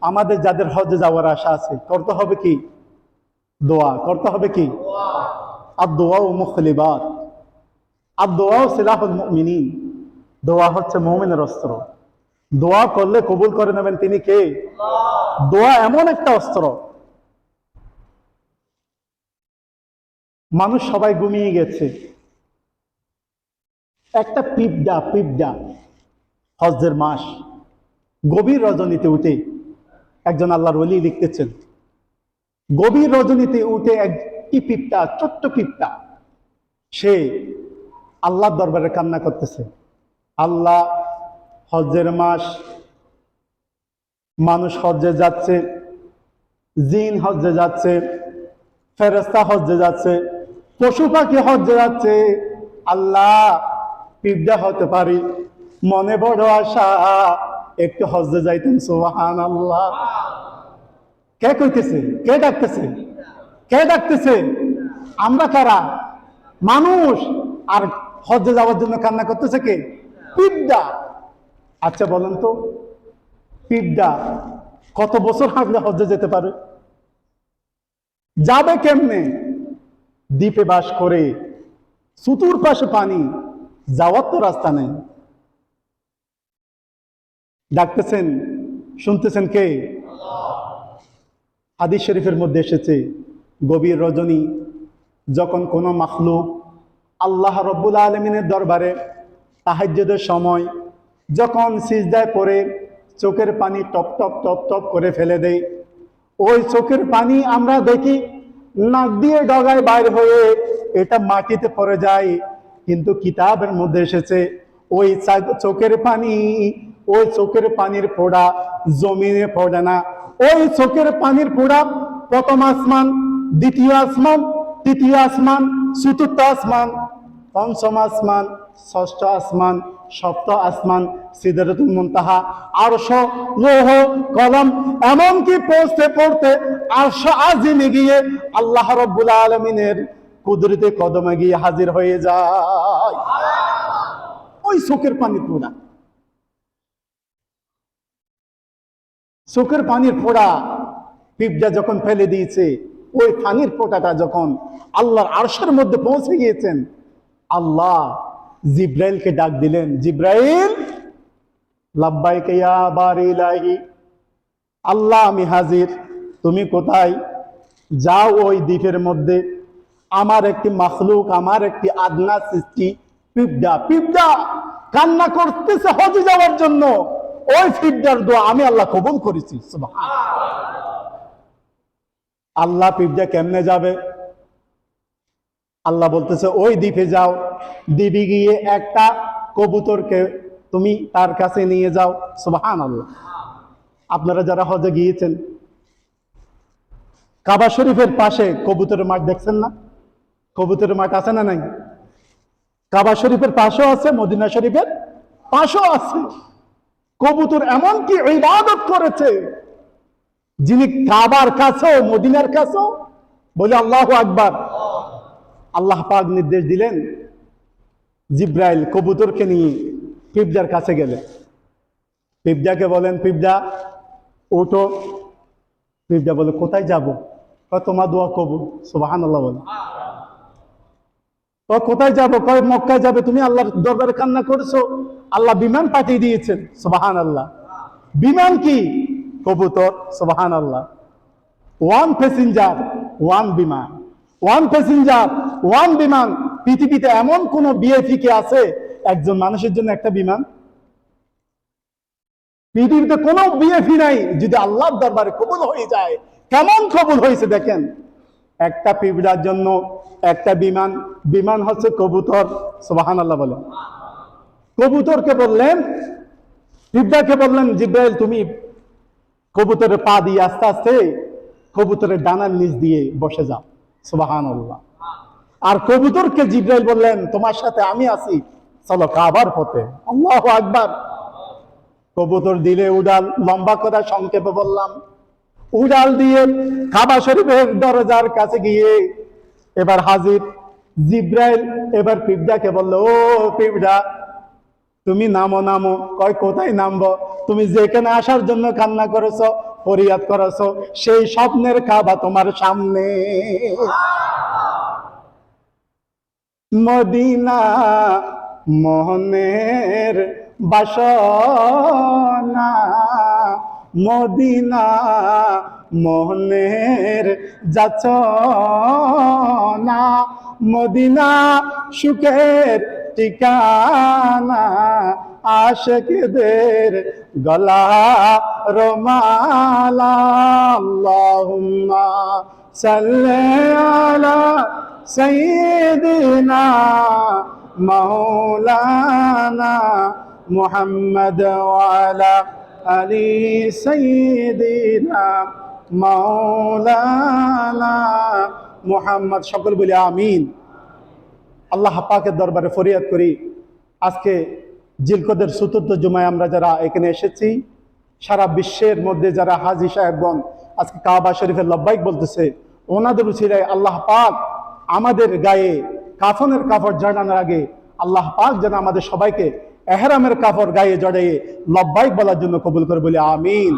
আমাদের যাদের হজে যাওয়ার আশা আছে, করতে হবে কি? দোয়া, করতে হবে কি? আর দোয়া ও মুখলিবাত। আর দোয়া ও সিলাহুল মুমিনিন। দোয়া হচ্ছে মুমিনের অস্ত্র। দোয়া করলে কবুল করে নেবেন তিনি কে? দোয়া এমন একটা অস্ত্র। মানুষ সবাই ঘুমিয়ে গেছে। একটা পিপডা পিপডা হজের মাস। গভীর রজনীতে উঠে একজন আল্লাহর ওলি লিখতেছেন, গভীর রজনীতে উঠে একটি পিপটা ছোট্ট পিপটা সে আল্লাহর দরবারে কান্না করতেছে। আল্লাহ হজ্জের মাস, মানুষ হজ্জে যাচ্ছে, জিন হজ্জে যাচ্ছে ফেরেস্তা হজ্জে যাচ্ছে, পশু পাখি হজ্জে যাচ্ছে। আল্লাহ পিপডা হতে পারি, মনে বড় আশা একটু হজ্জে যাইতেন সোহান আল্লাহ কে কইতেছে? কে ডাকতেছে? কে ডাকতেছে? আমরা কারা? মানুষ। আর হজ্জে যাওয়ার জন্য কান্না করতেছে কে? পিপডা আচ্ছা বলেন তো পিপডা কত বছর হাঁটলে হজ্জে যেতে পারে? যাবে কেমনে? দ্বীপে বাস করে সুতুর পাশে পানি, যাওয়ার তো রাস্তা নেই। ডাকতেছেন, শুনতেছেন কে? হাদিস শরীফের মধ্যে এসেছে, গভীর রজনী, যখন কোনো মাখলুক আল্লাহ রব্বুল আলমিনের দরবারে তাহাজ্যদের সময় যখন সিজদায় পড়ে, চোখের পানি টপ টপ টপ টপ করে ফেলে দেয়, ওই চোখের পানি আমরা দেখি নাক দিয়ে ডগায় বাইর হয়ে এটা মাটিতে পড়ে যায়। কিন্তু কিতাবের মধ্যে এসেছে, ওই চোখের পানি ওই চোখের পানির ফোড়া, জমিনে পড়ে না। ওই চোখের পানির ফোড়া, প্রথম আসমান, দ্বিতীয় আসমান, তৃতীয় আসমান, চতুর্থ আসমান, পঞ্চম আসমান, ষষ্ঠ আসমান, সপ্ত আসমান, সিদরতুল মুনতাহা, আরশ, লৌহ, কলম, এমনকি পৌঁছতে পড়তে আরশ আজিমে গিয়ে আল্লাহ রব্বুল আলমিনের কুদরতে কদমে গিয়ে হাজির হয়ে যায়। ওই চোখের পানি পোড়া চোখের পানির ফোড়া। পিপটা যখন ফেলে দিয়েছে, ওই পানির ফোঁটাটা যখন আল্লাহর আরশের মধ্যে পৌঁছে গিয়েছেন, আল্লাহ জিব্রাইলকে ডাক দিলেন, জিব্রাইল, লাব্বাইকে আল্লাহ আমি হাজির, তুমি কোথায়? যাও ওই দ্বীপের মধ্যে। আমার একটি মাখলুক, আমার একটি আদনা সৃষ্টি। পিপডা পিপডা, কান্না করতেছে হজে যাওয়ার জন্য। ওই পিপডার দোয়া আমি আল্লাহ কবুল করেছি আল্লাহ পিপডা কেমনে যাবে? আল্লাহ বলতেছে, ওই দ্বীপে যাও। দ্বীপে গিয়ে একটা কবুতরকে তুমি তার কাছে নিয়ে যাও সুবহান আল্লাহ আপনারা যারা হজে গিয়েছেন, কাবা শরীফের পাশে কবুতরের মাঠ দেখছেন না? কবুতরের মাঠ আছে না নাই? কাবা শরীফের পাশেও আছে, মদিনা শরীফের পাশেও আছে। কবুতর এমন কি ইবাদত করেছে, যিনি কাবার কাছেও, মদিনার কাছেও, বলে আল্লাহ আকবার। আল্লাহ পাক নির্দেশ দিলেন, জিব্রাইল কবুতরকে নিয়ে পিপজার কাছে গেলে। পিপজাকে বলেন পিপজা ওঠো। পিপজা বলে, কোথায় যাব? তোমার দোয়া কবুল? সুবাহান আল্লাহ বলে। কয় কোথায় যাব? কয় মক্কায় যাবে? তুমি আল্লাহর দরবারে কান্না করেছ? আল্লাহ বিমান পাঠিয়ে দিয়েছেন। সুবাহান আল্লাহ বিমান কি? কবুতর। সুবাহান আল্লাহ ওয়ান প্যাসেঞ্জার ওয়ান বিমান। ওয়ান প্যাসেঞ্জার ওয়ান বিমান। পৃথিবীতে এমন কোন বিএফি কে আছে? একজন মানুষের জন্য একটা বিমান। পৃথিবীতে কোনো বিএফি নাই যদি আল্লাহর দরবারে কবুল হয়ে যায়। কেমন কবুল হয়েছে দেখেন? একটা পিঁপড়ার জন্য একটা বিমান বিমান হচ্ছে কবুতর সুবাহান আল্লাহ বলে। কবুতরকে বললেন, পিঁপড়াকে বললেন, জিব্রাইল, তুমি কবুতরের পা দিয়ে আস্তে আস্তে কবুতরের ডানার নিচ দিয়ে বসে যাও। সুবাহান আল্লাহ আর কবুতরকে জিব্রাইল বললেন, তোমার সাথে আমি আছি, চলো কাবার পথে। আল্লাহ আকবার। কবুতর দিলে উড়াল, লম্বা করে সংক্ষেপে বললাম উড়াল দিয়ে কাবা শরীফের দরজার কাছে গিয়ে এবার হাজির। জিব্রাইল এবার পিপডাকে বলল, ও পিপডা তুমি নামো নামো। কয়, কোথায় নামবো? তুমি যেখানে আসার জন্য কান্না করেছ, ফরিয়াদ করেছ, সেই স্বপ্নের কাবা তোমার সামনে। মদিনা মোহনের বাসনা মদিনা মনের যাচ না মদিনা সুখের ঠিকানা আশেকদের গলা রোমালা আল্লাহুম্মা আলা সাইয়্যিদিনা মৌলানা মোহাম্মদ আলা آل سيدنا مولانا মোহাম্মদ সকল বলি আমিন আল্লাহ পাকের দরবারে ফরিয়াদ করি আজকে জিলকদের চতুর্থ জুমায় আমরা যারা এখানে এসেছি সারা বিশ্বের মধ্যে যারা হাজি সাহেবগণ আজকে কাবা শরীফের লব্বাইক বলতেছে ওনাদের উচিরায় আল্লাহ পাক আমাদের গায়ে কাফনের কাপড় জড়ানোর আগে আল্লাহ পাক যেন আমাদের সবাইকে এহরামের কাপড় গায়ে জড়িয়ে লব্বাইক বলার জন্য কবুল করে বলি আমিন।